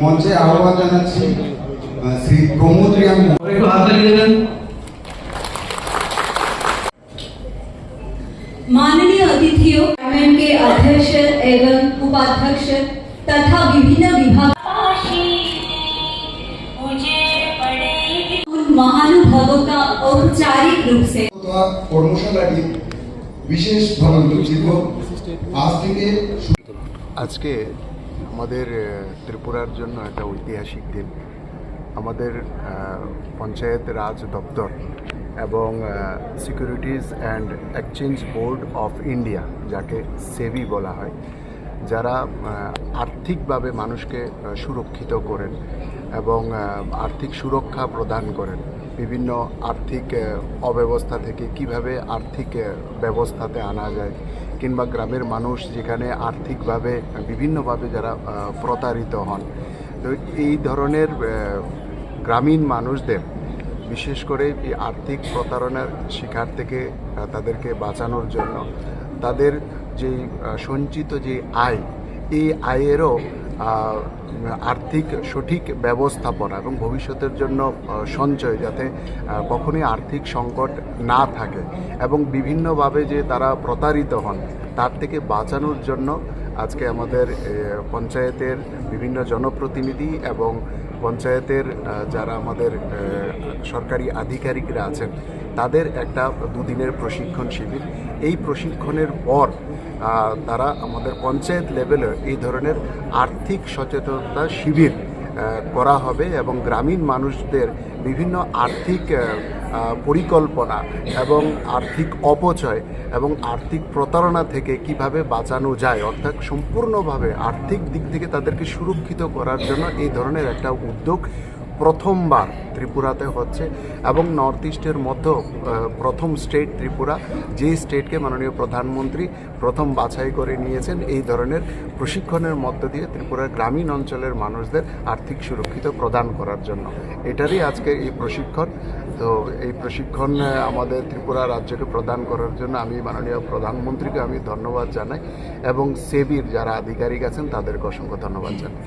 মঞ্চে আহ্বান জানাচ্ছি আহ, শ্রী প্রমোদ রিয়াং একটু হাত তালিয়ে দেবেন माननीय अतिथियों चेयरमैन के अध्यक्ष एवं उपाध्यक्ष तथा विभिन्न विभाग मुझे पड़ेगी उन महानुभावों का औपचारिक रूप से অথবা কর্মশালাটি বিশেষভাবে উল্লেখিত আজ থেকে শুরু আজকে আমাদের ত্রিপুরার জন্য একটা ঐতিহাসিক দিন। আমাদের পঞ্চায়েত রাজ দপ্তর এবং securities and exchange board of India যাকে সেবি বলা হয়, যারা আর্থিকভাবে মানুষকে সুরক্ষিত করেন এবং আর্থিক সুরক্ষা প্রদান করেন। বিভিন্ন আর্থিক অব্যবস্থা থেকে কীভাবে আর্থিক ব্যবস্থাতে আনা যায় কিংবা গ্রামের মানুষ যেখানে আর্থিকভাবে বিভিন্নভাবে যারা প্রতারিত হন। তো এই ধরনের গ্রামীণ মানুষদের, বিশেষ করে এই আর্থিক প্রতারণার শিকার থেকে তাদেরকে বাঁচানোর জন্য, তাদের যে সঞ্চিত যে আয়, এই আয়েরও আর্থিক সঠিক ব্যবস্থাপনা এবং ভবিষ্যতের জন্য সঞ্চয় যাতে কখনই আর্থিক সংকট না থাকে এবং বিভিন্নভাবে যে তারা প্রতারিত হন, তার থেকে বাঁচানোর জন্য আজকে আমাদের পঞ্চায়েতের বিভিন্ন জনপ্রতিনিধি এবং পঞ্চায়েতের যারা আমাদের সরকারি আধিকারিকরা আছেন, তাদের একটা দুদিনের প্রশিক্ষণ শিবির। এই প্রশিক্ষণের পর তারা আমাদের পঞ্চায়েত লেভেলে এই ধরনের আর্থিক সচেতনতা শিবির করা হবে এবং গ্রামীণ মানুষদের বিভিন্ন আর্থিক পরিকল্পনা এবং আর্থিক অপচয় এবং আর্থিক প্রতারণা থেকে কীভাবে বাঁচানো যায়, অর্থাৎ সম্পূর্ণভাবে আর্থিক দিক থেকে তাদেরকে সুরক্ষিত করার জন্য এই ধরনের একটা উদ্যোগ প্রথমবার ত্রিপুরাতে হচ্ছে এবং নর্থ ইস্টের মধ্যেও আহ, প্রথম স্টেট ত্রিপুরা যে স্টেটকে মাননীয় প্রধানমন্ত্রী প্রথম বাছাই করে নিয়েছেন এই ধরনের প্রশিক্ষণের মধ্য দিয়ে ত্রিপুরার গ্রামীণ অঞ্চলের মানুষদের আর্থিক সুরক্ষিত প্রদান করার জন্য। এটারই আজকে এই প্রশিক্ষণ। তো এই প্রশিক্ষণ আমাদের ত্রিপুরা রাজ্যকে প্রদান করার জন্য আমি মাননীয় প্রধানমন্ত্রীকে আমি ধন্যবাদ জানাই এবং সেবির যারা আধিকারিক আছেন তাদেরকে অসংখ্য ধন্যবাদ জানাই।